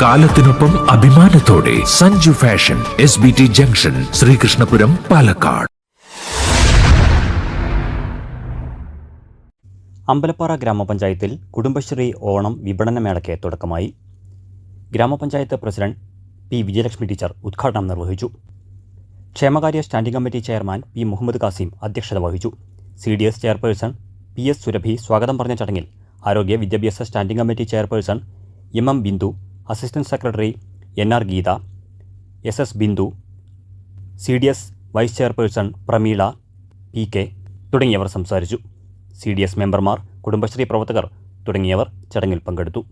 കാലത്തിനൊപ്പം അഭിമാനത്തോടെ Sanju fashion S B T junction Sreekrishnapuram Palakkad. Ambalappara ഗ്രാമപഞ്ചായത്തിൽ കുടുംബശ്രീ ഓണം വിപണന മേളയ്ക്ക് തുടക്കമായി. ഗ്രാമപഞ്ചായത്ത് പ്രസിഡന്റ് പി വിജയലക്ഷ്മി ടീച്ചർ ഉദ്ഘാടനം നിർവഹിച്ചു. ക്ഷേമകാര്യ standing committee chairman P Muhammad Kasim അധ്യക്ഷത വഹിച്ചു. C D S chairperson P S Surabhi സ്വാഗതം പറഞ്ഞ ചടങ്ങിൽ ആരോഗ്യ വിദ്യാഭ്യാസ standing committee chairperson M M Bindu assistant secretary N R Geetha S S Bindu C D S vice chairperson Prameela P K തുടങ്ങിയവർ സംസാരിച്ചു. C D S മെമ്പർമാർ കുടുംബശ്രീ പ്രവർത്തകർ തുടങ്ങിയവർ ചടങ്ങിൽ പങ്കെടുത്തു.